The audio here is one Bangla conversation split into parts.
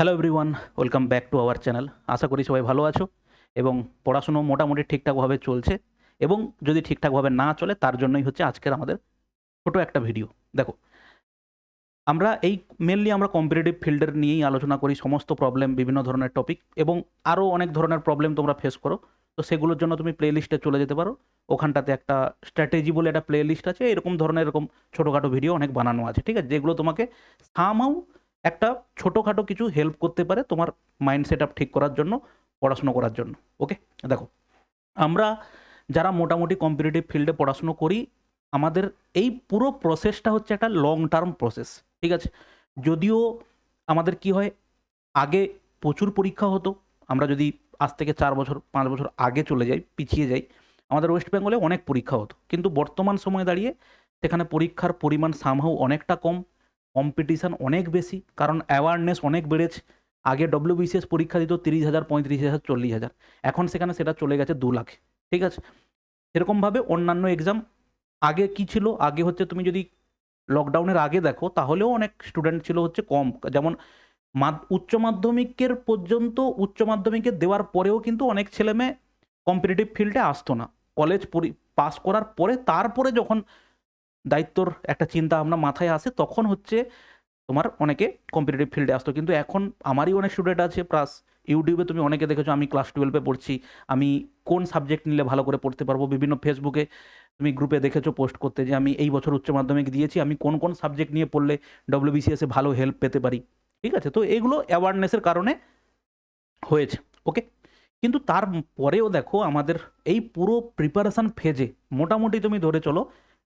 Hello everyone welcome back to our channel আশা করি সবাই ভালো আছো এবং পড়াশুনো মোটামুটি ঠিকঠাকভাবে চলছে এবং যদি ঠিকঠাকভাবে না চলে, তার জন্যই হচ্ছে আজকের আমাদের ছোটো একটা ভিডিও দেখো, আমরা এই মেনলি আমরা কম্পিটিটিভ ফিল্ডের নিয়েই আলোচনা করি সমস্ত প্রবলেম বিভিন্ন ধরনের টপিক এবং আরও অনেক ধরনের প্রবলেম তোমরা ফেস করো। তো সেগুলোর জন্য তুমি প্লে লিস্টে চলে যেতে পারো। ওখানটাতে একটা স্ট্র্যাটেজি বলে একটা প্লে লিস্ট আছে, এরকম ধরনের এরকম ছোটোখাটো ভিডিও অনেক বানানো আছে, ঠিক আছে? যেগুলো তোমাকে সামাও একটা ছোটোখাটো কিছু হেল্প করতে পারে তোমার মাইন্ড সেট আপ ঠিক করার জন্য, পড়াশুনো করার জন্য ওকে দেখো, আমরা যারা মোটামুটি কম্পিটিটিভ ফিল্ডে পড়াশুনো করি, আমাদের এই পুরো প্রসেসটা হচ্ছে একটা লং টার্ম প্রসেস ঠিক আছে? যদিও আমাদের কি হয়, আগে প্রচুর পরীক্ষা হতো, আমরা যদি আজ থেকে চার বছর, পাঁচ বছর আগে চলে যাই, পিছিয়ে যাই, আমাদের ওয়েস্ট বেঙ্গলে অনেক পরীক্ষা হতো, কিন্তু বর্তমান সময়ে দাঁড়িয়ে সেখানে পরীক্ষার পরিমাণ সামহাও অনেকটা কম কম্পিটিশান অনেক বেশি, কারণ অ্যাওয়ারনেস অনেক বেড়েছে। আগে ডব্লিউবিসিএস পরীক্ষা দিত তিরিশ হাজার, পঁয়ত্রিশ হাজার, চল্লিশ হাজার। এখন সেখানে সেটা চলে গেছে দু লাখ। ঠিক আছে? সেরকমভাবে অন্যান্য এক্সাম আগে কি ছিল? আগে হচ্ছে তুমি যদি লকডাউনের আগে দেখো, তাহলেও অনেক স্টুডেন্ট ছিল হচ্ছে কম। যেমন উচ্চ মাধ্যমিকের পর্যন্ত, উচ্চ মাধ্যমিকে দেওয়ার পরেও কিন্তু অনেক ছেলে মেয়ে কম্পিটিটিভ ফিল্ডে আসতো না। কলেজ পাস করার পরে, তারপরে যখন দায়িত্বর একটা চিন্তা ভাবনা মাথায় আসে, তখন হচ্ছে তোমার অনেকে কম্পিটিটিভ ফিল্ডে আসতো। কিন্তু এখন আমারই অনেক স্টুডেন্ট আছে প্লাস ইউটিউবে তুমি অনেকে দেখেছ, আমি ক্লাস টুয়েলভে পড়ছি, আমি কোন সাবজেক্ট নিলে ভালো করে পড়তে পারব? বিভিন্ন ফেসবুকে তুমি গ্রুপে দেখেছ পোস্ট করতে যে আমি এই বছর উচ্চ মাধ্যমিক দিয়েছি, আমি কোন কোন সাবজেক্ট নিয়ে পড়লে ডব্লিউবিসিএসে ভালো হেল্প পেতে পারি? ঠিক আছে? তো এগুলো অ্যাওয়ারনেসের কারণে হয়েছে ওকে কিন্তু তার পরেও দেখো আমাদের এই পুরো প্রিপারেশান ফেজে মোটামুটি তুমি ধরে চলো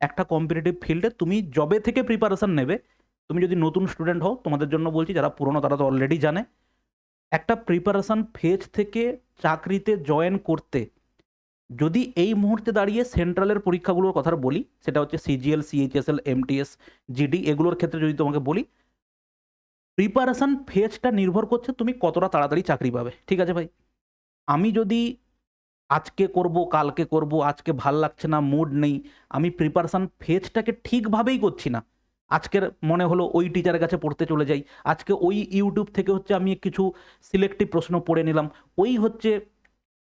একটা কম্পিটিটিভ ফিল্ডে তুমি জবে থেকে প্রিপারেশান নেবে। তুমি যদি নতুন স্টুডেন্ট হও, তোমাদের জন্য বলছি, যারা পুরনো তারা তো অলরেডি জানে। একটা প্রিপারেশান ফেজ থেকে চাকরিতে জয়েন করতে, যদি এই মুহূর্তে দাঁড়িয়ে সেন্ট্রালের পরীক্ষাগুলোর কথা বলি, সেটা হচ্ছে সিজিএল সিএইচএসএল এমটিএস জিডি এগুলোর ক্ষেত্রে যদি তোমাকে বলি প্রিপারেশান ফেজটা নির্ভর করছে তুমি কতটা তাড়াতাড়ি চাকরি পাবে। ঠিক আছে ভাই? আমি যদি আজকে করব, কালকে করব, আজকে ভালো লাগছে না মুড নেই। আমি প্রিপারেশান ফেজটাকে ঠিকভাবেই করছি না। আজকের মনে হলো ওই টিচারের কাছে পড়তে চলে যাই। আজকে ওই ইউটিউব থেকে হচ্ছে আমি কিছু সিলেক্টিভ প্রশ্ন পড়ে নিলাম। ওই হচ্ছে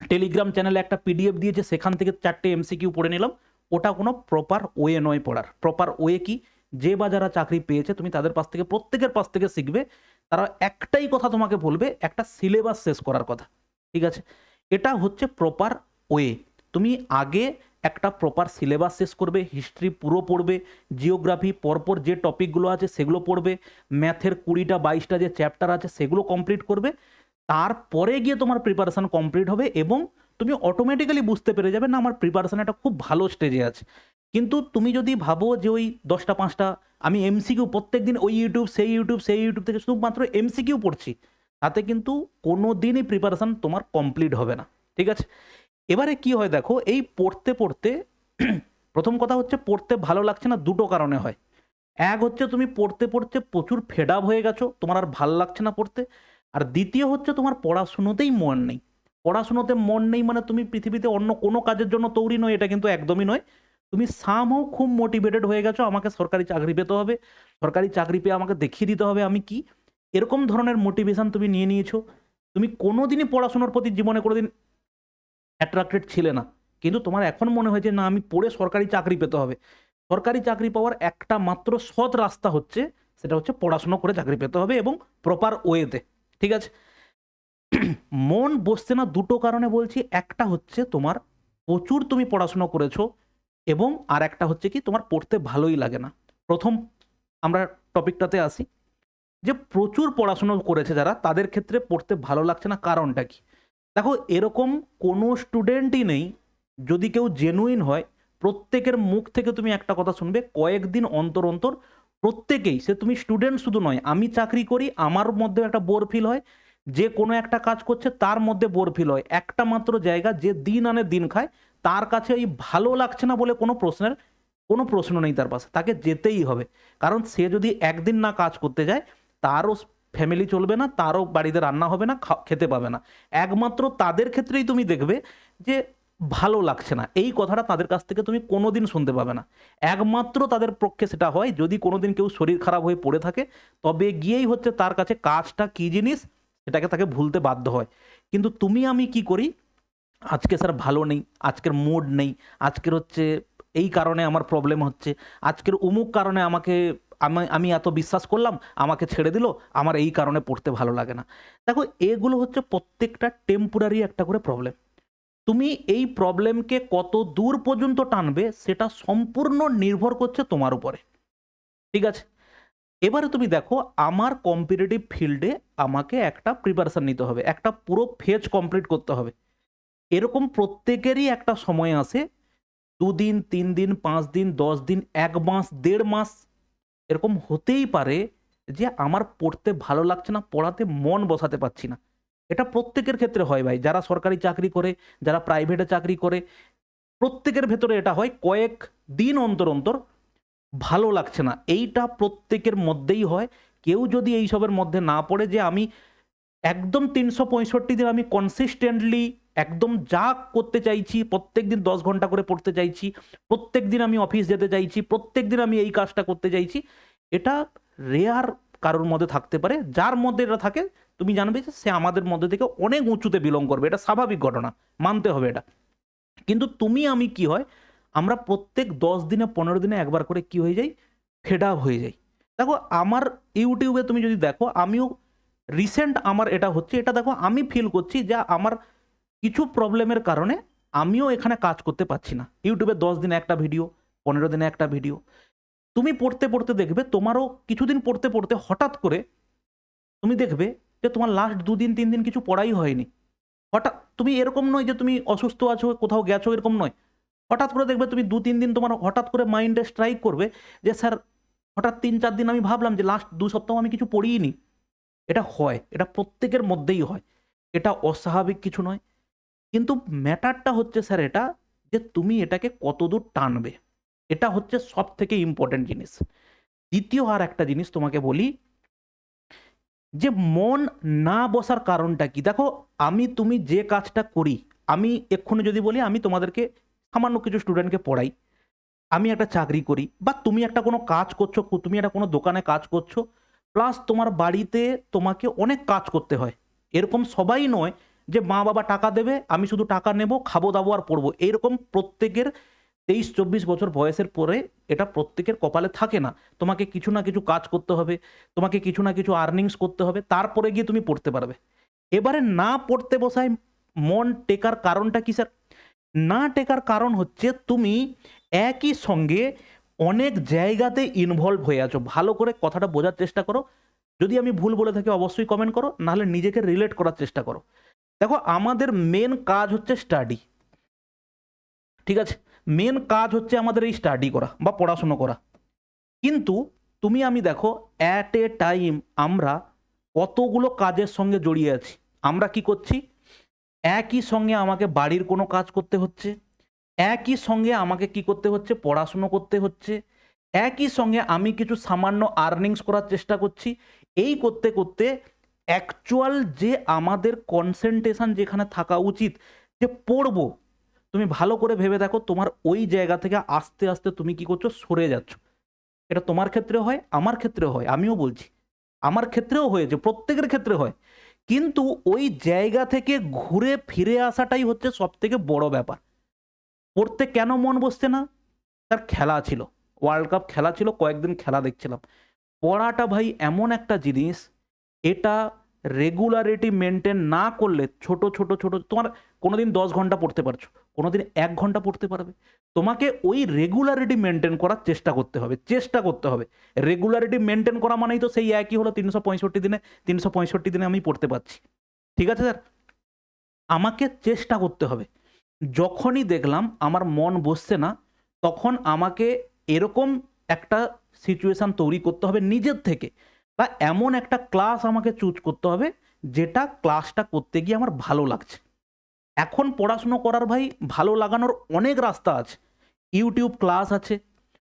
টেলিগ্রাম চ্যানেলে একটা পিডিএফ দিয়েছে, সেখান থেকে চারটে এমসিকিউ পড়ে নিলাম। ওটা কোনো প্রপার ওয়ে নয় পড়ার। প্রপার ওয়ে কি? যে বা যারা চাকরি পেয়েছে, তুমি তাদের পাশ থেকে, প্রত্যেকের পাশ থেকে শিখবে। তারা একটাই কথা তোমাকে বলবে, একটা সিলেবাস শেষ করার কথা। ঠিক আছে? এটা হচ্ছে প্রপার ওয়ে তুমি আগে একটা প্রপার সিলেবাস শেষ করবে হিস্ট্রি পুরো পড়বে জিওগ্রাফি পরপর যে টপিকগুলো আছে সেগুলো পড়বে ম্যাথের কুড়িটা, বাইশটা যে চ্যাপ্টার আছে সেগুলো কমপ্লিট করবে, তারপরে গিয়ে তোমার প্রিপারেশান কমপ্লিট হবে এবং তুমি অটোমেটিক্যালি বুঝতে পেরে যাবে, না, আমার প্রিপারেশান একটা খুব ভালো স্টেজে আছে। কিন্তু তুমি যদি ভাবো যে ওই দশটা, পাঁচটা, আমি এমসিকিউ প্রত্যেক দিন ওই ইউটিউব সেই ইউটিউব সেই ইউটিউব থেকে শুধুমাত্র এমসিকিউ পড়ছি তাতে কিন্তু কোনো দিনই প্রিপারেশান তোমার কমপ্লিট হবে না, ঠিক আছে? এবারে কি হয় দেখো, এই পড়তে পড়তে প্রথম কথা হচ্ছে পড়তে ভালো লাগছে না, দুটো কারণে হয়। এক হচ্ছে তুমি পড়তে পড়তে প্রচুর ফেড আপ হয়ে গেছো, তোমার আর ভালো লাগছে না পড়তে। আর দ্বিতীয় হচ্ছে তোমার পড়াশুনোতেই মন নেই। পড়াশুনোতে মন নেই মানে তুমি পৃথিবীতে অন্য কোনো কাজের জন্য তৈরি নয়, এটা কিন্তু একদমই নয়। তুমি সামও খুব মোটিভেটেড হয়ে গেছো, আমাকে সরকারি চাকরি পেতে হবে। সরকারি চাকরি পেয়ে আমাকে দেখিয়ে দিতে হবে আমি কি? এরকম ধরনের মোটিভেশন তুমি নিয়ে নিয়েছো। তুমি কোনোদিনই পড়াশোনার প্রতি জীবনে কোনোদিন অ্যাট্রাক্টেড ছিলে না। কিন্তু তোমার এখন মনে হয়েছে না, আমি পড়ে সরকারি চাকরি পেতে হবে। সরকারি চাকরি পাওয়ার একটা মাত্র সৎ রাস্তা হচ্ছে, সেটা হচ্ছে পড়াশুনো করে চাকরি পেতে হবে এবং প্রপার ওয়েতে ঠিক আছে? মন বসছে না দুটো কারণে বলছি। একটা হচ্ছে তোমার প্রচুর তুমি পড়াশুনো করেছ এবং আর একটা হচ্ছে কি তোমার পড়তে ভালোই লাগে না। প্রথম আমরা টপিকটাতে আসি। যে প্রচুর পড়াশুনো করেছে যারা, তাদের ক্ষেত্রে পড়তে ভালো লাগছে না, কারণটা কি? দেখো, এরকম কোনো স্টুডেন্টই নেই, যদি কেউ জেনুইন হয়, প্রত্যেকের মুখ থেকে তুমি একটা কথা শুনবে, কয়েকদিন অন্তর অন্তর প্রত্যেকেই, সে তুমি স্টুডেন্ট শুধু নয়, আমি চাকরি করি, আমার মধ্যে একটা বোর ফিল হয়, যে কোনো একটা কাজ করছে, তার মধ্যে বোর ফিল হয়। একটা মাত্র জায়গা, যে দিন আনে দিন খায়, তার কাছে এই ভালো লাগছে না বলে কোনো প্রশ্নের, কোনো প্রশ্ন নেই তার পাশে, তাকে যেতেই হবে। কারণ সে যদি একদিন না কাজ করতে যায় তারও ফ্যামিলি চলবে না, তারও বাড়িতে রান্না হবে না খেতে পাবে না। একমাত্র তাদের ক্ষেত্রেই তুমি দেখবে যে ভালো লাগছে না। এই কথাটা তাদের কাছ থেকে তুমি কোনোদিন শুনতে পাবে না। একমাত্র তাদের পক্ষে সেটা হয়, যদি কোনোদিন কেউ শরীর খারাপ হয়ে পড়ে থাকে, তবে গিয়েই হচ্ছে তার কাছে কাজটা কী জিনিস, সেটাকে তাকে ভুলতে বাধ্য হয়। কিন্তু তুমি আমি কি করি? আজকে স্যার ভালো নেই, আজকের মুড নেই, আজকের হচ্ছে এই কারণে আমার প্রবলেম হচ্ছে, আজকের অমুক কারণে আমাকে আমি আমি এত বিশ্বাস করলাম, আমাকে ছেড়ে দিল, আমার এই কারণে পড়তে ভালো লাগে না। দেখো, এগুলো হচ্ছে প্রত্যেকটা টেম্পোরারি একটা করে প্রবলেম তুমি এই প্রবলেমকে কত দূর পর্যন্ত টানবে, সেটা সম্পূর্ণ নির্ভর করছে তোমার উপরে। ঠিক আছে? এবারে তুমি দেখো, আমার কম্পিটিটিভ ফিল্ডে আমাকে একটা প্রিপারেশান নিতে হবে, একটা পুরো ফেজ কমপ্লিট করতে হবে। এরকম প্রত্যেকেরই একটা সময় আসে দুদিন তিন দিন পাঁচ দিন দশ দিন এক মাস, দেড় মাস এরকম হতেই পারে যে আমার পড়তে ভালো লাগছে না, পড়াতে মন বসাতে পারছি না। এটা প্রত্যেকের ক্ষেত্রে হয় ভাই। যারা সরকারি চাকরি করে, যারা প্রাইভেটে চাকরি করে, প্রত্যেকের ভেতরে এটা হয়। কয়েক দিন অন্তর অন্তর ভালো লাগছে না। এইটা প্রত্যেকের মধ্যেই হয়। কেউ যদি এইসবের মধ্যে না পড়ে যে আমি একদম তিনশো পঁয়ষট্টি দিন আমি কনসিস্টেন্টলি একদম যা করতে চাইছি, প্রত্যেক দিন দশ ঘণ্টা করে পড়তে চাইছি, প্রত্যেক দিন আমি অফিস যেতে চাইছি, প্রত্যেক দিন আমি এই কাজটা করতে চাইছি। এটা রেয়ার কারোর মধ্যে থাকতে পারে, যার মধ্যে এটা থাকে, তুমি জানবে যে সে আমাদের মধ্যে থেকে অনেক উঁচুতে বিলং করবে, এটা স্বাভাবিক ঘটনা, মানতে হবে এটা। কিন্তু তুমি, আমি কি হয়, আমরা প্রত্যেক দশ দিনে, পনেরো দিনে একবার করে কি হয়ে যাই ফেড আপ হয়ে যাই। দেখো, আমার ইউটিউবে তুমি যদি দেখো, আমিও রিসেন্ট আমার এটা হচ্ছে, এটা দেখো আমি ফিল করছি যে আমার কিছু প্রবলেমের কারণে আমিও এখানে কাজ করতে পারছি না। ইউটিউবে দশ দিনে একটা ভিডিও পনেরো দিনে একটা ভিডিও তুমি পড়তে পড়তে দেখবে তোমারও কিছুদিন পড়তে পড়তে হঠাৎ করে তুমি দেখবে যে তোমার লাস্ট দুদিন, তিন দিন কিছু পড়াই হয়নি। হঠাৎ তুমি এরকম নয় যে তুমি অসুস্থ আছো, কোথাও গেছো, এরকম নয়। হঠাৎ করে দেখবে তুমি দু, তিন দিন তোমার হঠাৎ করে মাইন্ডে স্ট্রাইক করবে যে, স্যার, হঠাৎ তিন, চার দিন আমি ভাবলাম যে লাস্ট দু সপ্তাহ আমি কিছু পড়িনি এটা হয়, এটা প্রত্যেকের মধ্যেই হয়। এটা অস্বাভাবিক কিছু নয়। কিন্তু ম্যাটারটা হচ্ছে স্যার এটা যে তুমি এটাকে কতদূর টানবে। এটা হচ্ছে সব থেকে ইম্পর্টেন্ট জিনিস। দ্বিতীয় আর একটা জিনিস তোমাকে বলি যে মন না বসার কারণটা কি? দেখো, আমি, তুমি যে কাজটা করি, আমি এক্ষুনি যদি বলি, আমি তোমাদেরকে সামান্য কিছু স্টুডেন্টকে পড়াই। আমি একটা চাকরি করি বা তুমি একটা কোনো কাজ করছ তুমি একটা কোনো দোকানে কাজ করছ প্লাস তোমার বাড়িতে তোমাকে অনেক কাজ করতে হয়। এরকম সবাই নয় যে মা বাবা টাকা দেবে, আমি শুধু টাকা নেব, খাব, দাবো আর পড়ব। এইরকম প্রত্যেকের তেইশ, চব্বিশ বছর বয়সের পরে এটা প্রত্যেকের কপালে থাকে না। তোমাকে কিছু না কিছু কাজ করতে হবে, তোমাকে কিছু না কিছু আর্নিংস করতে হবে, তারপরে গিয়ে তুমি পড়তে পারবে। এবারে না পড়তে বসায় মন টেকার কারণটা কি স্যার? না টেকার কারণ হচ্ছে তুমি একই সঙ্গে অনেক জায়গাতে ইনভলভ হয়ে আছো। ভালো করে কথাটা বোঝার চেষ্টা করো। যদি আমি ভুল বলে থাকি, অবশ্যই কমেন্ট করো। নাহলে নিজেকে রিলেট করার চেষ্টা করো। দেখো, আমাদের মেন কাজ হচ্ছে স্টাডি ঠিক আছে? মেন কাজ হচ্ছে আমাদের এই স্টাডি করা বা পড়াশুনো করা। কিন্তু তুমি আমি দেখো অ্যাট এ টাইম আমরা কতগুলো কাজের সঙ্গে জড়িয়ে আছি। আমরা কি করছি? একই সঙ্গে আমাকে বাড়ির কোনো কাজ করতে হচ্ছে। একই সঙ্গে আমাকে কি করতে হচ্ছে? পড়াশুনো করতে হচ্ছে। একই সঙ্গে আমি কিছু সামান্য আর্নিংস করার চেষ্টা করছি। এই করতে করতে অ্যাকচুয়াল যে আমাদের কনসেন্ট্রেশন যেখানে থাকা উচিত, যে পড়ব। তুমি ভালো করে ভেবে দেখো, তোমার ওই জায়গা থেকে আস্তে আস্তে তুমি কি করছ? সরে যাচ্ছ। এটা তোমার ক্ষেত্রে হয়, আমার ক্ষেত্রেও হয়, আমিও বলছি। আমার ক্ষেত্রেও হয়েছে, প্রত্যেকের ক্ষেত্রে হয়। কিন্তু ওই জায়গা থেকে ঘুরে ফিরে আসাটাই হচ্ছে সব থেকে বড় ব্যাপার। পড়তে কেন মন বসছে না? তার খেলা ছিল। ওয়ার্ল্ড কাপ খেলা ছিল, কয়েকদিন খেলা দেখছিলাম। পড়াটা ভাই এমন একটা জিনিস, এটা রেগুলারিটি মেনটেন না করলে ছোট ছোট ছোট, তোমার কোনোদিন দশ ঘণ্টা পড়তে পারছ, কোনোদিন এক ঘণ্টা পড়তে পারবে। তোমাকে ওই রেগুলারিটি মেনটেন করার চেষ্টা করতে হবে, চেষ্টা করতে হবে। রেগুলারিটি মেনটেন করা মানেই তো সেই একই হলো তিনশো পঁয়ষট্টি দিনে, তিনশো পঁয়ষট্টি দিনে আমি পড়তে পারছি। ঠিক আছে স্যার? আমাকে চেষ্টা করতে হবে। যখনই দেখলাম আমার মন বসছে না, তখন আমাকে এরকম একটা সিচুয়েশান তৈরি করতে হবে নিজের থেকে বা এমন একটা ক্লাস আমাকে চুজ করতে হবে যেটা ক্লাসটা করতে গিয়ে আমার ভালো লাগছে। এখন পড়াশুনো করার ভাই ভালো লাগানোর অনেক রাস্তা আছে। ইউটিউব ক্লাস আছে।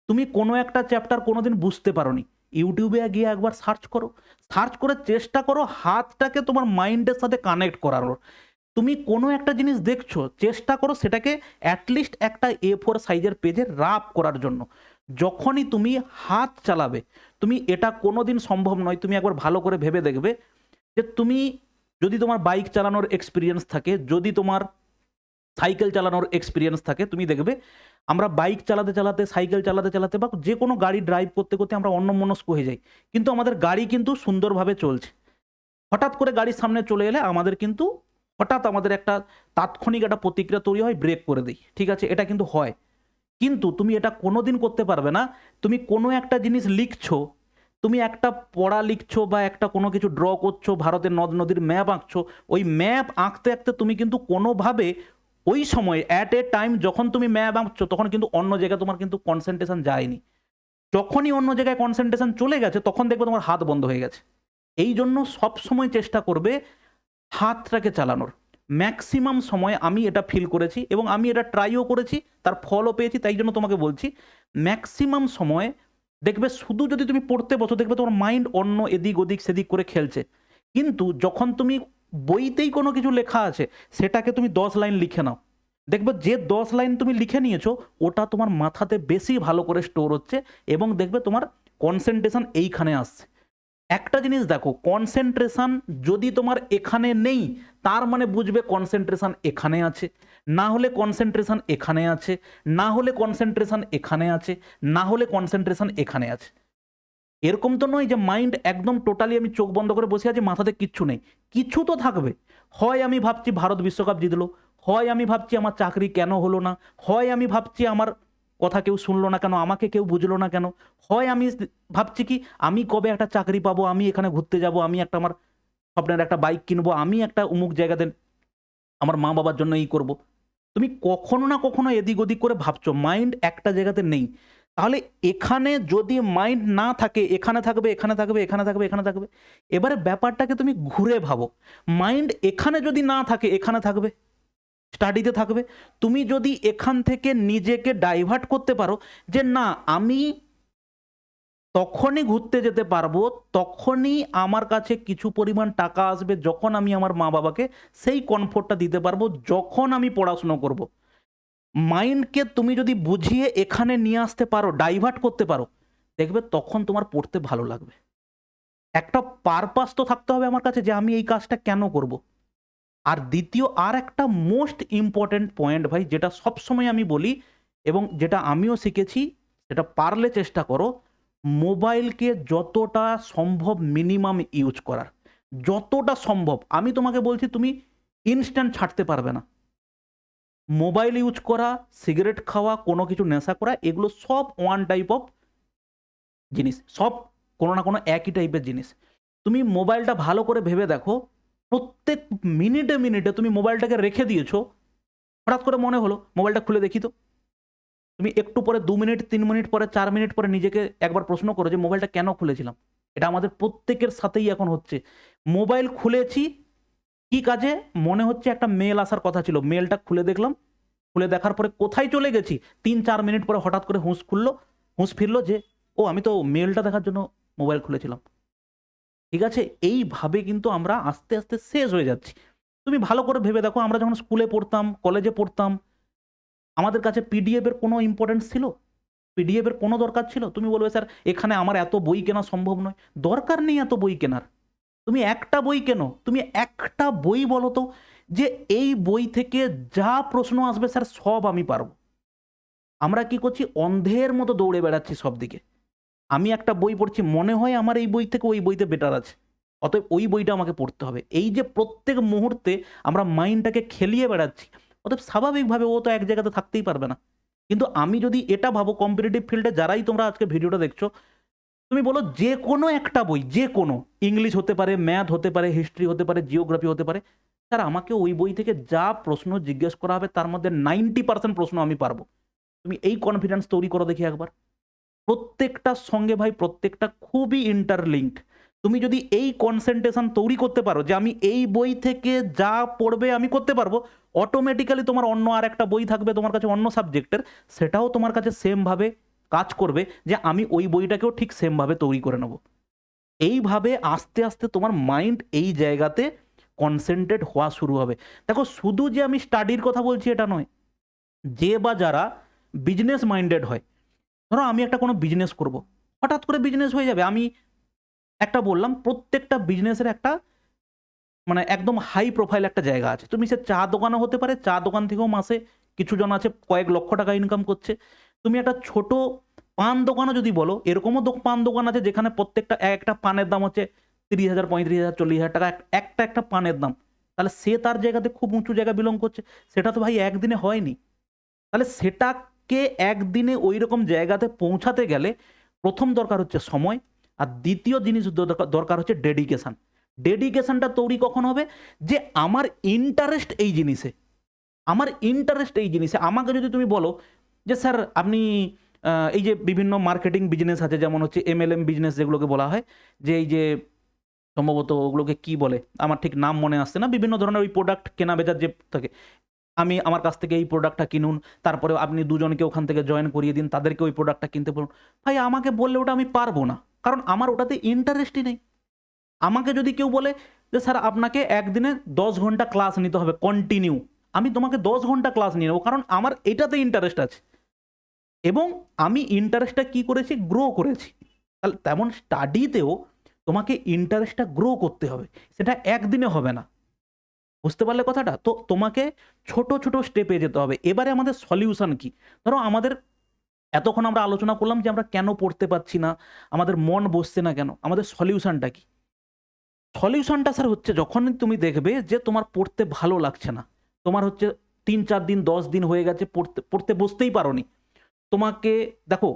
তুমি কোনো একটা চ্যাপ্টার কোনোদিন বুঝতে পারো নি ইউটিউবে গিয়ে একবার সার্চ করো। সার্চ করে চেষ্টা করো হাতটাকে তোমার মাইন্ডের সাথে কানেক্ট করানোর। তুমি কোনো একটা জিনিস দেখছ, চেষ্টা করো সেটাকে অ্যাটলিস্ট একটা এ ফোর সাইজের পেজে রাপ করার জন্য। যখনই তুমি হাত চালাবে, তুমি এটা কোনো দিন সম্ভব নয়, তুমি একবার ভালো করে ভেবে দেখবে যে তুমি যদি তোমার বাইক চালানোর এক্সপিরিয়েন্স থাকে, যদি তোমার সাইকেল চালানোর এক্সপিরিয়েন্স থাকে, তুমি দেখবে আমরা বাইক চালাতে চালাতে সাইকেল চালাতে চালাতে বা যে কোনো গাড়ি ড্রাইভ করতে করতে আমরা অন্যমনস্ক হয়ে যাই। কিন্তু আমাদের গাড়ি কিন্তু সুন্দরভাবে চলছে। হঠাৎ করে গাড়ির সামনে চলে এলে আমাদের কিন্তু হঠাৎ আমাদের একটা তাৎক্ষণিক একটা প্রতিক্রিয়া তৈরি হয় ব্রেক করে দিই। ঠিক আছে? এটা কিন্তু হয়। কিন্তু তুমি এটা কোনো দিন করতে পারবে না। তুমি কোনো একটা জিনিস লিখছো, তুমি একটা পড়া লিখছো বা একটা কোনো কিছু ড্র করছ, ভারতের নদ নদীর ম্যাপ আঁকছো, ওই ম্যাপ আঁকতে আঁকতে তুমি কিন্তু কোনোভাবে ওই সময় অ্যাট এ টাইম যখন তুমি ম্যাপ আঁকছো, তখন কিন্তু অন্য জায়গায় তোমার কিন্তু কনসেন্ট্রেশন যায়নি। যখনই অন্য জায়গায় কনসেন্ট্রেশন চলে গেছে, তখন দেখবে তোমার হাত বন্ধ হয়ে গেছে। এই জন্য সব সময় চেষ্টা করবে হাতটাকে চালানোর। ম্যাক্সিমাম সময় আমি এটা ফিল করেছি এবং আমি এটা ট্রাইও করেছি, তার ফলও পেয়েছি, তাই জন্য তোমাকে বলছি। ম্যাক্সিমাম সময় দেখবে শুধু যদি তুমি পড়তে বসো, দেখবে তোমার মাইন্ড অন্য এদিক ওদিক সেদিক করে খেলছে। কিন্তু যখন তুমি বইতেই কোনো কিছু লেখা আছে, সেটাকে তুমি দশ লাইন লিখে নাও। দেখবে যে দশ লাইন তুমি লিখে নিয়েছো, ওটা তোমার মাথাতে বেশি ভালো করে স্টোর হচ্ছে এবং দেখবে তোমার কনসেন্ট্রেশন এইখানে আসছে। একটা জিনিস দেখো কনসেন্ট্রেশন যদি তোমার এখানে নেই, তার মানে বুঝবে কনসেন্ট্রেশন এখানে আছে। না হলে কনসেন্ট্রেশন এখানে আছে, না হলে কনসেন্ট্রেশন এখানে আছে, না হলে কনসেন্ট্রেশন এখানে আছে। এরকম তো নয় যে মাইন্ড একদম টোটালি আমি চোখ বন্ধ করে বসে আছি, মাথাতে কিচ্ছু নেই। কিছু তো থাকবে। হয় আমি ভাবছি ভারত বিশ্বকাপ জিতলো, হয় আমি ভাবছি আমার চাকরি কেন হলো না, হয় আমি ভাবছি আমার কথা কেউ শুনলো না কেন? আমাকে কেউ বুঝলো না কেন? হয় আমি ভাবছি কি, আমি কবে একটা চাকরি পাবো? আমি এখানে ঘুরতে যাব? আমি একটা আমার স্বপ্নের একটা বাইক কিনবো? আমি একটা উমুক জায়গাতে আমার মা বাবার জন্য এই করব? তুমি কখনো না কখনো এদিক ওদিক করে ভাবছ মাইন্ড একটা জায়গাতে নেই। তাহলে এখানে যদি মাইন্ড না থাকে, এখানে থাকবে এখানে থাকবে এখানে থাকবে এখানে থাকবে, এবারে ব্যাপারটাকে তুমি ঘুরে ভাবো। মাইন্ড এখানে যদি না থাকে, এখানে থাকবে। স্টাডিতে থাকবে তুমি যদি এখান থেকে নিজেকে ডাইভার্ট করতে পারো যে না, আমি তখনই ঘুরতে যেতে পারব, তখনই আমার কাছে কিছু পরিমাণ টাকা আসবে যখন আমি আমার মা বাবাকে সেই কমফোর্টটা দিতে পারব, যখন আমি পড়াশুনো করব। মাইন্ডকে তুমি যদি বুঝিয়ে এখানে নিয়ে আসতে পারো ডাইভার্ট করতে পারো, দেখবে তখন তোমার পড়তে ভালো লাগবে একটা পারপাস তো থাকতে হবে আমার কাছে যে আমি এই কাজটা কেন করব। আর দ্বিতীয়, আর একটা মোস্ট ইম্পর্ট্যান্ট পয়েন্ট ভাই, যেটা সবসময় আমি বলি এবং যেটা আমিও শিখেছি, সেটা পারলে চেষ্টা করো, মোবাইলকে যতটা সম্ভব মিনিমাম ইউজ করার। যতটা সম্ভব। আমি তোমাকে বলছি, তুমি ইনস্ট্যান্ট ছাড়তে পারবে না। মোবাইল ইউজ করা সিগারেট খাওয়া, কোনো কিছু নেশা করা, এগুলো সব ওয়ান টাইপ অফ জিনিস। সব কোনো না কোনো একই টাইপের জিনিস। তুমি মোবাইলটা ভালো করে ভেবে দেখো প্রত্যেক মিনিটে মিনিটে তুমি মোবাইলটাকে রেখে দিয়েছ, হঠাৎ করে মনে হলো, মোবাইলটা খুলে দেখি তো। তুমি একটু পরে দু মিনিট, তিন মিনিট পরে, চার মিনিট পরে নিজেকে একবার প্রশ্ন করো যে, মোবাইলটা কেন খুলেছিলাম? এটা আমাদের প্রত্যেকের সাথেই এখন হচ্ছে। মোবাইল খুলেছি, কি কাজে? মনে হচ্ছে একটা মেল আসার কথা ছিল। মেলটা খুলে দেখলাম। খুলে দেখার পরে কোথায় চলে গেছি? তিন, চার মিনিট পরে হঠাৎ করে হুঁশ খুললো। হুঁশ ফিরলো যে, ও, আমি তো মেলটা দেখার জন্য মোবাইল খুলেছিলাম। ঠিক আছে? এইভাবে কিন্তু আমরা আস্তে আস্তে শেষ হয়ে যাচ্ছি। তুমি ভালো করে ভেবে দেখো, আমরা যখন স্কুলে পড়তাম, কলেজে পড়তাম, আমাদের কাছে পিডিএফ এর কোনো ইম্পর্টেন্স ছিল? পিডিএফ এর কোনো দরকার ছিল? তুমি বলবে, স্যার, এখানে আমার এত বই কেনা সম্ভব নয়। দরকার নেই এত বই কেনার। তুমি একটা বই কেনো? তুমি একটা বই বলো তো, যে এই বই থেকে যা প্রশ্ন আসবে, স্যার, সব আমি পারব। আমরা কি করছি? অন্ধের মতো দৌড়ে বেড়াচ্ছি সব দিকে আমি একটা বই পড়ছি, মনে হয় আমার এই বই থেকে ওই বইতে বেটার আছে। অতএব ওই বইটা আমাকে পড়তে হবে। এই যে প্রত্যেক মুহূর্তে আমরা মাইন্ডটাকে খেলিয়ে বেড়াচ্ছি, অতএব স্বাভাবিকভাবে ও তো এক জায়গাতে থাকতেই পারবে না। কিন্তু আমি যদি এটা ভাবো কম্পিটিটিভ ফিল্ডে যারাই তোমরা আজকে ভিডিওটা দেখছ, তুমি বলো যে কোনো একটা বই, যে কোনো ইংলিশ হতে পারে ম্যাথ হতে পারে হিস্ট্রি হতে পারে জিওগ্রাফি হতে পারে, স্যার আমাকে ওই বই থেকে যা প্রশ্ন জিজ্ঞেস করা হবে, তার মধ্যে নাইনটি পার্সেন্ট প্রশ্ন আমি পারব। তুমি এই কনফিডেন্স তৈরি করো দেখি একবার। প্রত্যেকটার সঙ্গে ভাই প্রত্যেকটা খুবই ইন্টারলিঙ্ক তুমি যদি এই কনসেন্ট্রেশন তৈরি করতে পারো যে আমি এই বই থেকে যা পড়বে আমি করতে পারব অটোমেটিক্যালি তোমার অন্য আর একটা বই থাকবে তোমার কাছে অন্য সাবজেক্টের সেটাও তোমার কাছে সেমভাবে কাজ করবে যে আমি ওই বইটাকেও ঠিক সেমভাবে তৈরি করে নেব। এইভাবে আস্তে আস্তে তোমার মাইন্ড এই জায়গাতে কনসেন্ট্রেট হওয়া শুরু হবে। দেখো, শুধু যে আমি স্টাডির কথা বলছি এটা নয়, যে বা যারা বিজনেস মাইন্ডেড হয় ধরো আমি একটা কোনো বিজনেস করব। হঠাৎ করে বিজনেস হয়ে যাবে। আমি একটা বললাম, প্রত্যেকটা বিজনেসের একটা মানে একদম হাই প্রোফাইল একটা জায়গা আছে। তুমি সে চা দোকানও হতে পারে, চা দোকান থেকেও মাসে কিছু জন আছে, কয়েক লক্ষ টাকা ইনকাম করছে। তুমি একটা ছোট পান দোকানও যদি বলো, এরকমও পান দোকান আছে যেখানে প্রত্যেকটা এক একটা পানের দাম হচ্ছে তিরিশ হাজার, পঁয়ত্রিশ হাজার, চল্লিশ হাজার টাকা একটা একটা পানের দাম। তাহলে সে তার জায়গাতে খুব উঁচু জায়গা বিলং করছে। সেটা তো ভাই একদিনে হয়নি। তাহলে সেটাকে একদিনে ওই রকম জায়গাতে পৌঁছাতে গেলে প্রথম দরকার হচ্ছে সময়, আর দ্বিতীয় জিনিস দরকার- হচ্ছে ডেডিকেশান ডেডিকেশানটা তৈরি কখন হবে? যে আমার ইন্টারেস্ট এই জিনিসে। আমার ইন্টারেস্ট এই জিনিসে। আমাকে যদি তুমি বলো যে, স্যার, আপনি এই যে বিভিন্ন মার্কেটিং বিজনেস আছে, যেমন হচ্ছে এমএলএম বিজনেস যেগুলোকে বলা হয়, যে এই যে সম্ভবত ওগুলোকে কি বলে? আমার ঠিক নাম মনে আসছে না। বিভিন্ন ধরনের ওই প্রোডাক্ট কেনা বেচার যে থাকে আমি আমার কাছ থেকে এই প্রোডাক্টটা কিনুন তারপরে আপনি দুজনকে ওখান থেকে জয়েন করিয়ে দিন তাদেরকে ওই প্রোডাক্টটা কিনতে বলুন। ভাই, আমাকে বললে ওটা আমি পারব না, কারণ আমার ওটাতে ইন্টারেস্টই নেই। আমাকে যদি কেউ বলে যে, স্যার, আপনাকে একদিনে দশ ঘণ্টা ক্লাস নিতে হবে কন্টিনিউ আমি তোমাকে দশ ঘণ্টা ক্লাস নিয়ে নেব, কারণ আমার এটাতে ইন্টারেস্ট আছে। এবং আমি ইন্টারেস্টটা কি করেছি? গ্রো করেছি। তাহলে তেমন স্টাডিতেও তোমাকে ইন্টারেস্টটা গ্রো করতে হবে। সেটা একদিনে হবে না। বুঝতে পারলে কথাটা? তো তোমাকে ছোট ছোট স্টেপে যেতে হবে। এবারে আমাদের সলিউশন কি? ধরো আমাদের এতক্ষণ আমরা আলোচনা করলাম যে আমরা কেন পড়তে পারছি না, আমাদের মন বসছে না কেন, আমাদের সলিউশনটা কি? সলিউশনটা স্যার হচ্ছে যখন তুমি দেখবে যে তোমার পড়তে ভালো লাগছে না। তোমার হচ্ছে তিন, চার দিন, দশ দিন হয়ে গেছে, পড়তে পড়তে বসতেই পারোনি। তোমাকে, দেখো,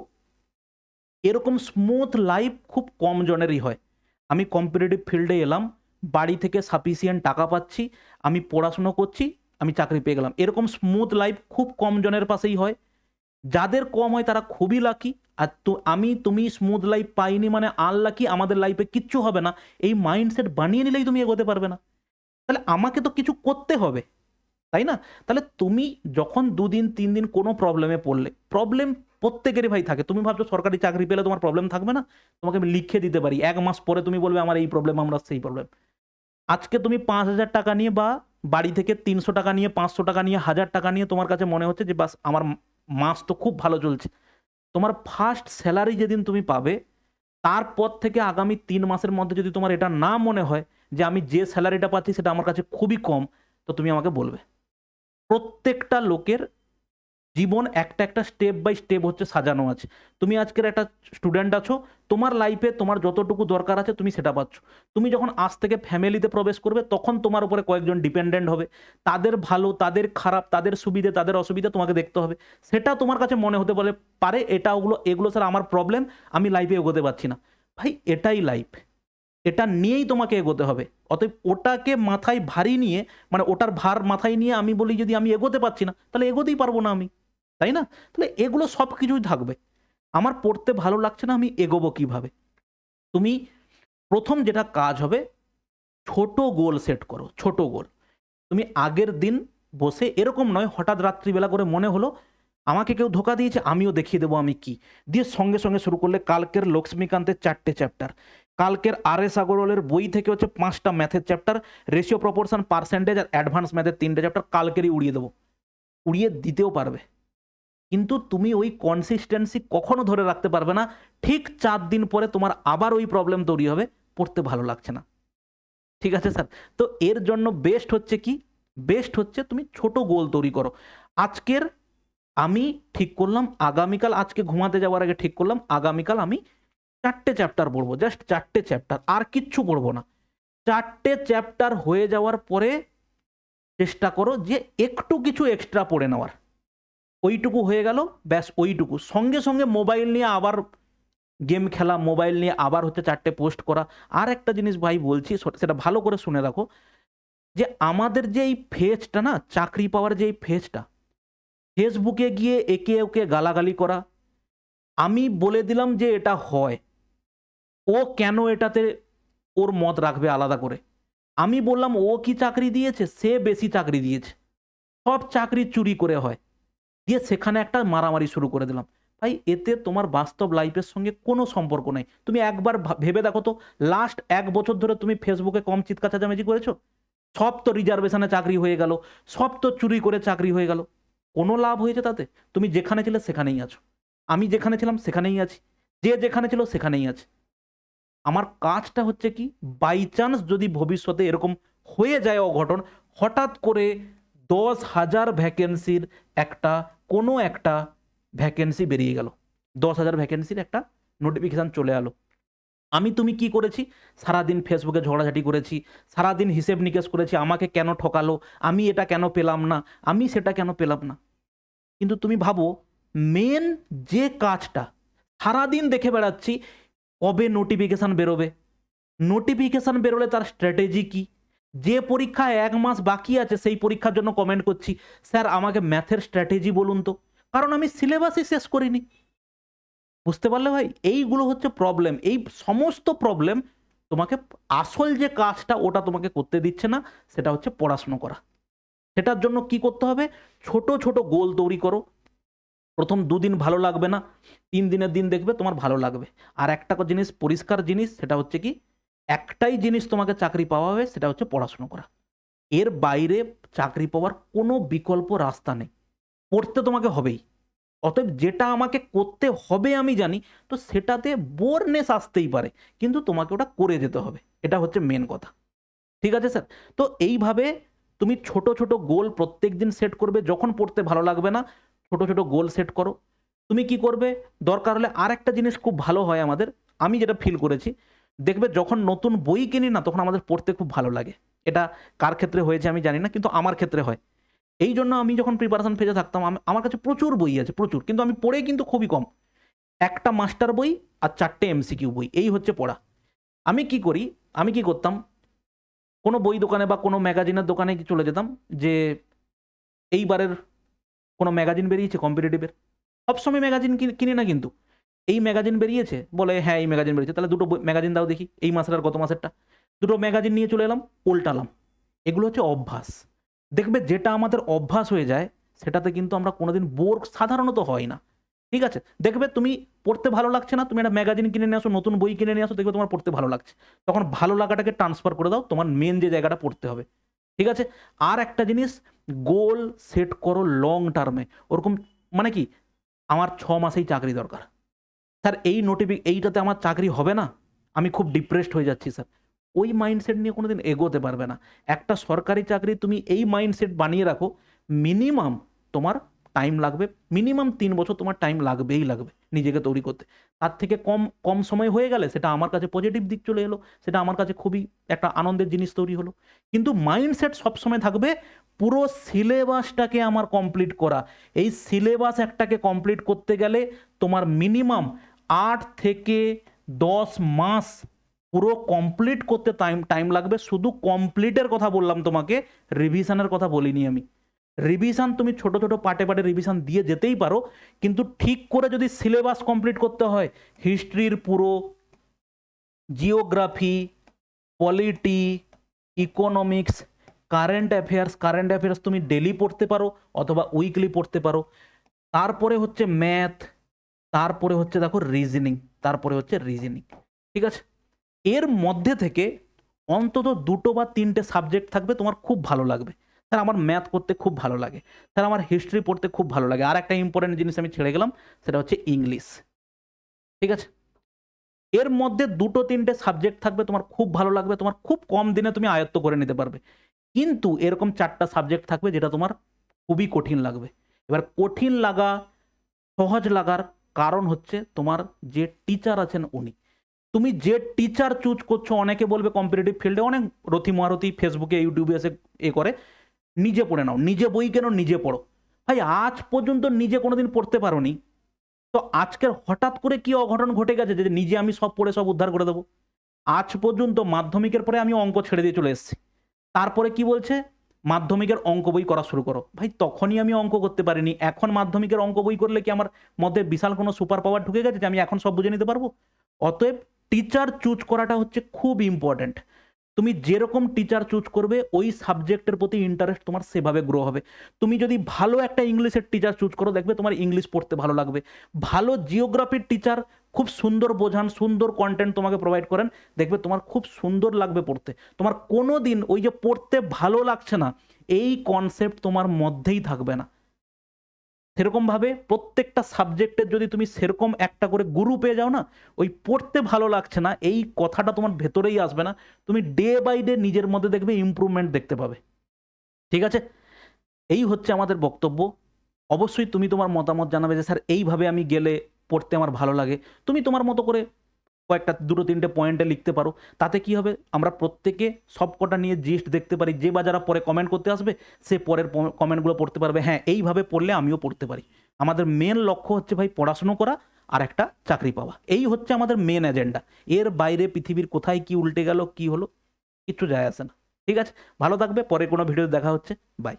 এরকম স্মুথ লাইফ খুব কম জনেরই হয়। আমি কম্পিটিটিভ ফিল্ডে এলাম, বাড়ি থেকে সাফিসিয়েন্ট টাকা পাচ্ছি আমি পড়াশুনো করছি, আমি চাকরি পেয়ে গেলাম। এরকম স্মুথ লাইফ খুব কম জনের পাশেই হয়। যাদের কম হয় তারা খুবই লাকি আর তো আমি, তুমি স্মুথ লাইফ পাইনি মানে আনলাকি আমাদের লাইফে কিচ্ছু হবে না। এই মাইন্ডসেট বানিয়ে নিলেই তুমি এগোতে পারবে না। তাহলে আমাকে তো কিছু করতে হবে, তাই না? তাহলে তুমি যখন দুদিন তিন দিন কোনো প্রবলেমে পড়লে প্রবলেম প্রত্যেকেরই ভাই থাকে। তুমি ভাবছ সরকারি চাকরি পেলে তোমার প্রবলেম থাকবে না? তোমাকে আমি লিখে দিতে পারি। এক মাস পরে তুমি বলবে, আমার এই প্রবলেম আমরা সেই প্রবলেম আজকে তুমি পাঁচ হাজার টাকা নিয়ে বা বাড়ি থেকে তিনশো টাকা নিয়ে, পাঁচশো টাকা নিয়ে, হাজার টাকা নিয়ে তোমার কাছে মনে হচ্ছে যে বাস আমার মাস তো খুব ভালো চলছে। তোমার ফার্স্ট স্যালারি যেদিন তুমি পাবে, তারপর থেকে আগামী তিন মাসের মধ্যে যদি তোমার এটা না মনে হয় যে আমি যে স্যালারিটা পাচ্ছি সেটা আমার কাছে খুবই কম, তো তুমি আমাকে বলবে। প্রত্যেকটা লোকের জীবন একটা একটা স্টেপ বাই স্টেপ হচ্ছে সাজানো আছে। তুমি আজকের একটা স্টুডেন্ট আছো, তোমার লাইফে তোমার যতটুকু দরকার আছে তুমি সেটা পাচ্ছ। তুমি যখন আজ থেকে ফ্যামিলিতে প্রবেশ করবে, তখন তোমার উপরে কয়েকজন ডিপেন্ডেন্ট হবে। তাদের ভালো, তাদের খারাপ, তাদের সুবিধে, তাদের অসুবিধা তোমাকে দেখতে হবে। সেটা তোমার কাছে মনে হতে বলে পারে এটা ওগুলো, এগুলো স্যার আমার প্রবলেম আমি লাইফে এগোতে পারছি না। ভাই, এটাই লাইফ এটা নিয়েই তোমাকে এগোতে হবে। অতএব ওটাকে মাথায় ভারী নিয়ে মানে ওটার ভার মাথায় নিয়ে আমি বলি, যদি আমি এগোতে পারছি না, তাহলে এগোতেই পারব না আমি। তাই না? তাহলে এগুলো সব কিছুই থাকবে। আমার পড়তে ভালো লাগছে না, আমি এগোবো কীভাবে? তুমি প্রথম যেটা কাজ হবে, ছোট গোল সেট করো, ছোট গোল। তুমি আগের দিন বসে, এরকম নয়, হঠাৎ রাত্রিবেলা করে মনে হলো, আমাকে কেউ ধোকা দিয়েছে, আমিও দেখিয়ে দেবো আমি কি। দিয়ে সঙ্গে সঙ্গে শুরু করলে কালকের লক্ষ্মীকান্তের চারটে চ্যাপ্টার। কালকের আর এস আগরওয়ালের বই থেকে হচ্ছে পাঁচটা ম্যাথের চ্যাপ্টার, রেশিও প্রপোর্শন, পার্সেন্টেজ আর অ্যাডভান্স ম্যাথের তিনটে চ্যাপ্টার কালকেরই উড়িয়ে দেবো। উড়িয়ে দিতেও পারবে। কিন্তু তুমি ওই কনসিস্টেন্সি কখনো ধরে রাখতে পারবে না। ঠিক চার দিন পরে তোমার আবার ওই প্রবলেম তৈরি হবে। পড়তে ভালো লাগছে না। ঠিক আছে স্যার তো এর জন্য বেস্ট হচ্ছে কি? বেস্ট হচ্ছে তুমি ছোট গোল তৈরি করো। আজকের আমি ঠিক করলাম, আগামীকাল আজকে ঘুমাতে যাওয়ার আগে ঠিক করলাম, আগামীকাল আমি চারটে চ্যাপ্টার পড়ব জাস্ট চারটে চ্যাপ্টার আর কিচ্ছু পড়ব না। চারটে চ্যাপ্টার হয়ে যাওয়ার পরে চেষ্টা করো যে একটু কিছু এক্সট্রা পড়ে নেওয়ার। ওইটুকু হয়ে গেল, ব্যাস ওইটুকু। সঙ্গে সঙ্গে মোবাইল নিয়ে আবার গেম খেলা, মোবাইল নিয়ে আবার হচ্ছে চারটে পোস্ট করা। আর একটা জিনিস ভাই বলছি সেটা ভালো করে শুনে রাখো, যে আমাদের যে এই ফেজটা না, চাকরি পাওয়ার যে এই ফেজটা, ফেসবুকে গিয়ে একে ওকে গালাগালি করা, আমি বলে দিলাম যে এটা হয়, ও কেন এটাতে ওর মত রাখবে আলাদা করে? আমি বললাম, ও কি চাকরি দিয়েছে? সে বেশি চাকরি দিয়েছে। সব চাকরি চুরি করে হয়। দিয়ে সেখানে একটা মারামারি শুরু করে দিলাম। ভাই, এতে তোমার বাস্তব লাইফের সঙ্গে কোনো সম্পর্ক নেই। তুমি একবার ভেবে দেখো তো লাস্ট এক বছর ধরে তুমি ফেসবুকে কম চিৎকার চেঁচামেচি করেছ? সব তো রিজার্ভেশনে চাকরি হয়ে গেল, সব তো চুরি করে চাকরি হয়ে গেল। কোনো লাভ হয়েছে তাতে? তুমি যেখানে ছিলে সেখানেই আছো। আমি যেখানে ছিলাম সেখানেই আছি। যে যেখানে ছিল সেখানেই আছে। আমার কাজটা হচ্ছে কি বাই চান্স যদি ভবিষ্যতে এরকম হয়ে যায় অঘটন, হঠাৎ করে দশ হাজার ভ্যাকেন্সির একটা, কোনো একটা ভ্যাকেন্সি বেরিয়ে গেল। দশ হাজার ভ্যাকেন্সির একটা নোটিফিকেশান চলে এলো। আমি তুমি কি করেছি? সারাদিন ফেসবুকে ঝগড়াঝাটি করেছি, সারাদিন হিসেব নিকেশ করেছি, আমাকে কেন ঠকালো, আমি এটা কেন পেলাম না, আমি সেটা কেন পেলাম না? কিন্তু তুমি ভাবো মেন যে কাজটা, সারাদিন দেখে বেড়াচ্ছি, কবে নোটিফিকেশান বেরোবে? নোটিফিকেশান বেরোলে তার স্ট্র্যাটেজি কি? যে পরীক্ষা এক মাস বাকি আছে, সেই পরীক্ষার জন্য কমেন্ট করছি। স্যার, আমাকে ম্যাথের স্ট্র্যাটেজি বলুন তো। কারণ আমি সিলেবাসই শেষ করিনি। বুঝতে পারলে ভাই? এইগুলো হচ্ছে প্রবলেম এই সমস্ত প্রবলেম তোমাকে আসল যে কাজটা, ওটা তোমাকে করতে দিচ্ছে না, সেটা হচ্ছে পড়াশুনো করা। সেটার জন্য কি করতে হবে? ছোট ছোট গোল তৈরি করো। প্রথম দুদিন ভালো লাগবে না, তিন দিনের দিন দেখবে তোমার ভালো লাগবে। আর একটা জিনিস, পরিষ্কার জিনিস, সেটা হচ্ছে কি একটাই জিনিস তোমাকে চাকরি পাওয়া হবে, সেটা হচ্ছে পড়াশুনো করা। এর বাইরে চাকরি পাওয়ার কোনো বিকল্প রাস্তা নেই। পড়তে তোমাকে হবেই। অতএব যেটা আমাকে করতে হবে আমি জানি, তো সেটাতে বোরনেস আসতেই পারে, কিন্তু তোমাকে ওটা করে যেতে হবে। এটা হচ্ছে মেন কথা। ঠিক আছে স্যার তো এইভাবে তুমি ছোট ছোট গোল প্রত্যেক দিন সেট করবে, যখন পড়তে ভালো লাগবে না, ছোট ছোট গোল সেট করো। তুমি কি করবে? দরকার হলে আর একটা জিনিস খুব ভালো হয় আমাদের। আমি যেটা ফিল করেছি দেখবে যখন নতুন বই কিনি না, তখন আমাদের পড়তে খুব ভালো লাগে। এটা কার ক্ষেত্রে হয়েছে আমি জানি না, কিন্তু আমার ক্ষেত্রে হয়। এই জন্য আমি যখন প্রিপারেশন ফেজে থাকতাম, আম- আমার কাছে প্রচুর বই আছে, প্রচুর। কিন্তু আমি পড়ে কিন্তু খুবই কম। একটা মাস্টার বই আর চারটে এমসিকিউ বই, এই হচ্ছে পড়া। আমি কি করি, আমি কি করতাম, কোনো বই দোকানে বা কোনো ম্যাগাজিনের দোকানে চলে যেতাম, যে এইবারের কোনো ম্যাগাজিন বেরিয়েছে কম্পিটিটিভের সবসময় ম্যাগাজিন কিনে না কিন্তু। এই ম্যাগাজিন বেরিয়েছে? বলে হ্যাঁ এই ম্যাগাজিন বেরিয়েছে। তাহলে দুটো ম্যাগাজিন দাও দেখি। এই মাসের আর গত মাসেরটা। দুটো ম্যাগাজিন নিয়ে চলে এলাম, উল্টালাম। এগুলো হচ্ছে অভ্যাস। দেখবে যেটা আমাদের অভ্যাস হয়ে যায়, সেটাতে কিন্তু আমরা কোনোদিন বোর সাধারণত হয় না। ঠিক আছে? দেখবে তুমি পড়তে ভালো লাগছে না, তুমি একটা ম্যাগাজিন কিনে নিয়ে আসো, নতুন বই কিনে নিয়ে আসো, দেখবে তোমার পড়তে ভালো লাগছে। তখন ভালো লাগাটাকে ট্রান্সফার করে দাও, তোমার মেন যে জায়গাটা পড়তে হবে। ঠিক আছে? আর একটা জিনিস গোল সেট করো লং টার্মে ওরকম মানে কি? আমার ছ মাসেই চাকরি দরকার। স্যার, এই নোটিফি এইটাতে আমার চাকরি হবে না? আমি খুব ডিপ্রেসড হয়ে যাচ্ছি, স্যার। ওই মাইন্ডসেট নিয়ে কোনোদিন এগোতে পারবে না। একটা সরকারি চাকরি তুমি এই মাইন্ডসেট বানিয়ে রাখো মিনিমাম তোমার টাইম লাগবে মিনিমাম তিন বছর তোমার টাইম লাগবেই লাগবে নিজেকে তৈরি করতে। তার থেকে কম কম সময় হয়ে গেলে সেটা আমার কাছে পজিটিভ দিক চলে এলো, সেটা আমার কাছে খুবই একটা আনন্দের জিনিস তৈরি হলো। কিন্তু মাইন্ডসেট সবসময় থাকবে পুরো সিলেবাসটাকে আমার কমপ্লিট করা। এই সিলেবাস একটাকে কমপ্লিট করতে গেলে তোমার মিনিমাম আট থেকে দশ মাস পুরো কমপ্লিট করতে টাইম টাইম লাগবে। শুধু কমপ্লিটের কথা বললাম তোমাকে রিভিশনের কথা বলিনি আমি। রিভিশন তুমি ছোট ছোট পার্টে পার্টে রিভিশন দিয়ে যেতেই পারো, কিন্তু ঠিক করে যদি সিলেবাস কমপ্লিট করতে হয় হিস্ট্রির পুরো geography polity economics current affairs current affairs তুমি ডেলি পড়তে পারো, অথবা উইকলি পড়তে পারো। তারপরে হচ্ছে ম্যাথ তারপরে হচ্ছে দেখো রিজনিং তারপরে হচ্ছে রিজনিং ঠিক আছে? এর মধ্যে থেকে অন্তত দুটো বা তিনটে সাবজেক্ট থাকবে তোমার খুব ভালো লাগবে। স্যার, আমার ম্যাথ করতে খুব ভালো লাগে। স্যার, আমার হিস্ট্রি পড়তে খুব ভালো লাগে। আর একটা ইম্পর্টেন্ট জিনিস আমি ছেড়ে গেলাম, সেটা হচ্ছে ইংলিশ ঠিক আছে? এর মধ্যে দুটো তিনটে সাবজেক্ট থাকবে তোমার খুব ভালো লাগবে, তোমার খুব কম দিনে তুমি আয়ত্ত করে নিতে পারবে। কিন্তু এরকম চারটা সাবজেক্ট থাকবে যেটা তোমার খুবই কঠিন লাগবে। এবার কঠিন লাগা, সহজ লাগার কারণ হচ্ছে তোমার যে টিচার আছেন উনি। তুমি যে টিচার চুজ করছ, অনেকে বলবে কম্পিটিটিভ ফিল্ডে অনেক রথি মহারথী ফেসবুকে ইউটিউবে এসে এ করে। নিজে পড়ে নাও, নিজে বই কেন, নিজে পড়ো। ভাই, আজ পর্যন্ত নিজে কোনোদিন পড়তে পারো নি তো আজকের হঠাৎ করে কি অঘটন ঘটে গেছে যে নিজে আমি সব পড়ে, সব উদ্ধার করে দেবো? আজ পর্যন্ত মাধ্যমিকের পরে আমি অঙ্ক ছেড়ে দিয়ে চলে এসেছি। তারপরে কি বলছে? মাধ্যমিকের অঙ্ক বই করা শুরু করো। ভাই, তখনই আমি অঙ্ক করতে পারিনি। এখন মাধ্যমিকের অঙ্ক বই করলে কি আমার মধ্যে বিশাল কোনো সুপার পাওয়ার ঢুকে গেছে যে আমি এখন সব বুঝে নিতে পারব? অতএব টিচার চুজ করাটা হচ্ছে খুব ইম্পর্ট্যান্ট তুমি যেরকম টিচার চুজ করবে, ওই সাবজেক্টের প্রতি ইন্টারেস্ট তোমার সেভাবে গ্রো হবে। তুমি যদি ভালো একটা ইংলিশের টিচার চুজ করো, দেখবে তোমার ইংলিশ পড়তে ভালো লাগবে। ভালো জিওগ্রাফির টিচার খুব সুন্দর বোঝান, সুন্দর কন্টেন্ট তোমাকে প্রোভাইড করেন, দেখবে তোমার খুব সুন্দর লাগবে পড়তে। তোমার কোনো দিন ওই যে পড়তে ভালো লাগছে না, এই কনসেপ্ট তোমার মধ্যেই থাকবে না। সেরকমভাবে প্রত্যেকটা সাবজেক্টের যদি তুমি সেরকম একটা করে গুরু পেয়ে যাও না, ওই পড়তে ভালো লাগছে না, এই কথাটা তোমার ভেতরেই আসবে না, তুমি ডে বাই ডে নিজের মধ্যে দেখবে ইম্প্রুভমেন্ট দেখতে পাবে। ঠিক আছে? এই হচ্ছে আমাদের বক্তব্য। অবশ্যই তুমি তোমার মতামত জানাবে যে, স্যার, এইভাবে আমি গেলে পড়তে আমার ভালো লাগে। তুমি তোমার মতো করে কয়েকটা দুটো তিনটে পয়েন্টে লিখতে পারো। তাতে কি হবে? আমরা প্রত্যেকে সব কটা নিয়ে জিস্ট দেখতে পারি। যে বা যারা পরে কমেন্ট করতে আসবে, সে পরের কমেন্টগুলো পড়তে পারবে। হ্যাঁ এইভাবে পড়লে আমিও পড়তে পারি। আমাদের মেন লক্ষ্য হচ্ছে ভাই পড়াশুনো করা আর একটা চাকরি পাওয়া। এই হচ্ছে আমাদের মেন এজেন্ডা এর বাইরে পৃথিবীর কোথায় কি উল্টে গেল, কি হলো কিচ্ছু যায় আসে না। ঠিক আছে? ভালো থাকবে, পরে কোনো ভিডিও দেখা হচ্ছে। বাই